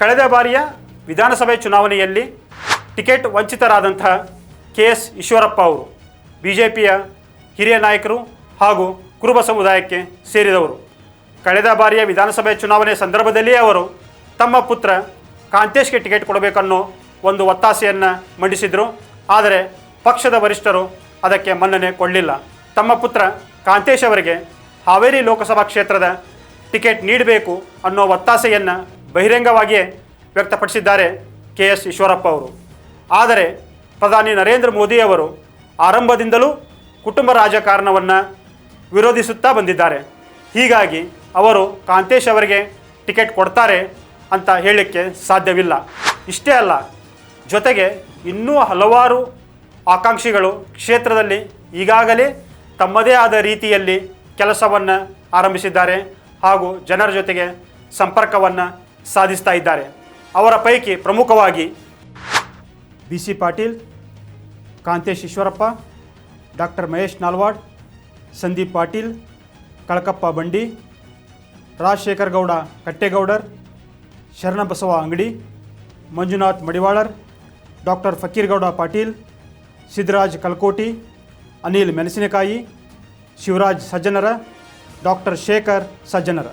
ಕಳೆದ ಬಾರಿಯ ವಿಧಾನಸಭೆ ಚುನಾವಣೆಯಲ್ಲಿ ಟಿಕೆಟ್ ವಂಚಿತರಾದಂತಹ ಕೆ ಎಸ್ ಈಶ್ವರಪ್ಪ ಅವರು ಬಿ ಜೆ ಪಿಯ ಹಿರಿಯ ನಾಯಕರು ಹಾಗೂ ಕುರುಬ ಸಮುದಾಯಕ್ಕೆ ಸೇರಿದವರು. ಕಳೆದ ಬಾರಿಯ ವಿಧಾನಸಭೆ ಚುನಾವಣೆ ಸಂದರ್ಭದಲ್ಲಿಯೇ ಅವರು ತಮ್ಮ ಪುತ್ರ ಕಾಂತೇಶ್ಗೆ ಟಿಕೆಟ್ ಕೊಡಬೇಕನ್ನೋ ಒಂದು ಒತ್ತಾಸೆಯನ್ನು ಮಂಡಿಸಿದರು. ಆದರೆ ಪಕ್ಷದ ವರಿಷ್ಠರು ಅದಕ್ಕೆ ಮನ್ನಣೆ ಕೊಡಲಿಲ್ಲ. ತಮ್ಮ ಪುತ್ರ ಕಾಂತೇಶ್ ಅವರಿಗೆ ಹಾವೇರಿ ಲೋಕಸಭಾ ಕ್ಷೇತ್ರದ ಟಿಕೆಟ್ ನೀಡಬೇಕು ಅನ್ನೋ ಒತ್ತಾಸೆಯನ್ನು ಬಹಿರಂಗವಾಗಿಯೇ ವ್ಯಕ್ತಪಡಿಸಿದ್ದಾರೆ ಕೆ ಎಸ್ ಈಶ್ವರಪ್ಪ ಅವರು. ಆದರೆ ಪ್ರಧಾನಿ ನರೇಂದ್ರ ಮೋದಿಯವರು ಆರಂಭದಿಂದಲೂ ಕುಟುಂಬ ರಾಜಕಾರಣವನ್ನು ವಿರೋಧಿಸುತ್ತಾ ಬಂದಿದ್ದಾರೆ. ಹೀಗಾಗಿ ಅವರು ಕಾಂತೇಶ್ ಅವರಿಗೆ ಟಿಕೆಟ್ ಕೊಡ್ತಾರೆ ಅಂತ ಹೇಳಲಿಕ್ಕೆ ಸಾಧ್ಯವಿಲ್ಲ. ಇಷ್ಟೇ ಅಲ್ಲ, ಜೊತೆಗೆ ಇನ್ನೂ ಹಲವಾರು ಆಕಾಂಕ್ಷಿಗಳು ಕ್ಷೇತ್ರದಲ್ಲಿ ಈಗಾಗಲೇ ತಮ್ಮದೇ ಆದ ರೀತಿಯಲ್ಲಿ ಕೆಲಸವನ್ನು ಆರಂಭಿಸಿದ್ದಾರೆ ಹಾಗೂ ಜನರ ಜೊತೆಗೆ ಸಂಪರ್ಕವನ್ನು ಸಾಧಿಸ್ತಾ ಇದ್ದಾರೆ. ಅವರ ಪೈಕಿ ಪ್ರಮುಖವಾಗಿ B C Patil, Kantesh Eshwarappa, doctor Mahesh Nalwad, Sandeep Patil, Kalakappa Bandi, Rajashekhar Gowda Kattegowdar Sharanabasava Angadi, Manjunath Madivalar, doctor Fakirgowda Patil Siddaraj Kalkoti, Anil Menasinakai, Shivaraj Sajjanar, doctor Shekhar ಸಜ್ಜನರ.